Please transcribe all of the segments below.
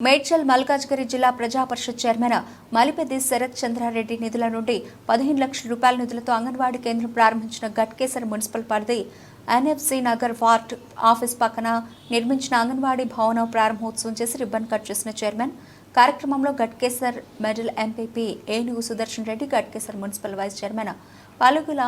మేడ్చల్ మల్కాజ్గిరి జిల్లా ప్రజా పరిషత్ చైర్మన్ మలిపెద్ది శరత్ చంద్రారెడ్డి నిధుల నుండి పదిహేను లక్షల రూపాయల నిధులతో అంగన్వాడీ కేంద్రం ప్రారంభించిన గట్కేసర్ మున్సిపల్ పరిధి ఎన్ఎఫ్సి నగర్ వార్డ్ ఆఫీస్ పక్కన నిర్మించిన అంగన్వాడీ భవనం ప్రారంభోత్సవం చేసి రిబ్బన్ కట్ చేసిన చైర్మన్. కార్యక్రమంలో Ghatkesar mandal MPP Enugu Sudarshan Reddy Ghatkesar municipal vice chairman Palugula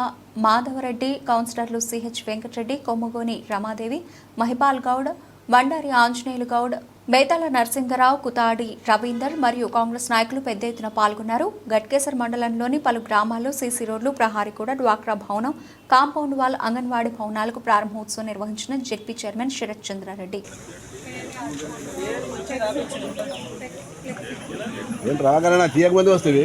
Madhavareddy కౌన్సిలర్లు సిహెచ్ వెంకటరెడ్డి కొమ్మగోని రమాదేవి మహిపాల్ గౌడ్ బండారి ఆంజనేయులు గౌడ్ బేతాళ నరసింగరావు కుతాడి రవీందర్ మరియు కాంగ్రెస్ నాయకులు పెద్ద ఎత్తున పాల్గొన్నారు. గట్కేసర్ మండలంలోని పలు గ్రామాల్లో సీసీ రోడ్లు ప్రహారీగూడ డ్వాక్రా భవనం కాంపౌండ్ వాల్ అంగన్వాడీ భవనాలకు ప్రారంభోత్సవం నిర్వహించిన జెడ్పీ చైర్మన్ శరత్ చంద్రారెడ్డి. వస్తుంది.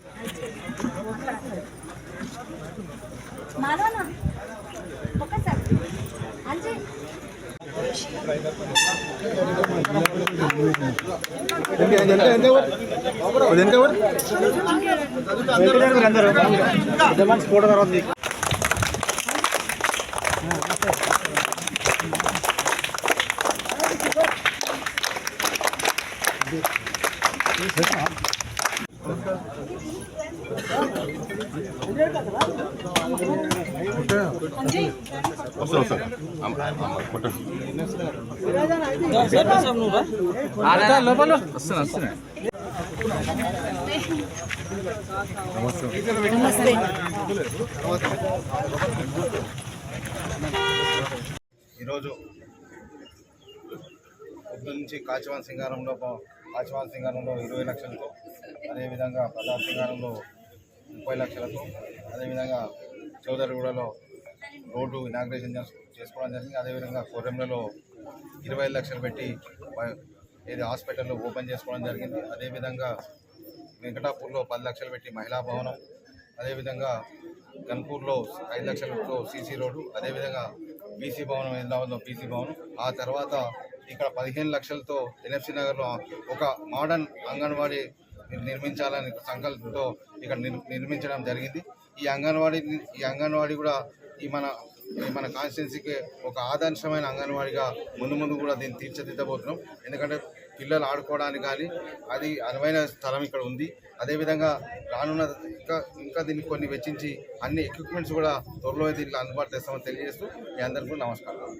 మాధవనా? ఒక్కసారి. అంతే స్ఫోట తర్వాత లోపల వస్తున్నా వస్తున్నా అమ్మ, ఈరోజు పొద్దు నుంచి కాచివాన్ సింగారంలో కాచివాన్ సింగారంలో ఇరవై లక్షలతో అదేవిధంగా ప్రతాప్ ముప్పై లక్షలతో అదేవిధంగా చౌదరిగూడలో రోడ్డు ఇనాగ్రేషన్ చేసుకోవడం జరిగింది. అదేవిధంగా కొర్రెంలలో ఇరవై లక్షలు పెట్టి ఏది హాస్పిటల్లో ఓపెన్ చేసుకోవడం జరిగింది. అదేవిధంగా వెంకటాపూర్లో పది లక్షలు పెట్టి మహిళా భవనం అదేవిధంగా గన్పూర్లో ఐదు లక్షలతో సీసీ రోడ్డు అదేవిధంగా బీసీ భవనం హైదరాబాద్లో బీసీ భవనం. ఆ తర్వాత ఇక్కడ పదిహేను లక్షలతో ఎన్ఎఫ్సి నగర్లో ఒక మోడర్న్ అంగన్వాడీ నిర్మించాలని సంకల్పంతో ఇక్కడ నిర్- నిర్మించడం జరిగింది. ఈ అంగన్వాడీ ఈ అంగన్వాడీ కూడా ఈ మన ఈ మన కాన్స్టిట్యున్సీకి ఒక ఆదర్శమైన అంగన్వాడిగా ముందు ముందు కూడా దీన్ని తీర్చిదిద్దబోతున్నాం. ఎందుకంటే పిల్లలు ఆడుకోవడానికి కానీ అది అనువైన స్థలం ఇక్కడ ఉంది. అదేవిధంగా రానున్న ఇంకా ఇంకా దీన్ని కొన్ని వెచ్చించి అన్ని ఎక్విప్మెంట్స్ కూడా త్వరలో దీనికి అందుబాటు తెస్తామని తెలియజేస్తూ మీ అందరికీ నమస్కారం.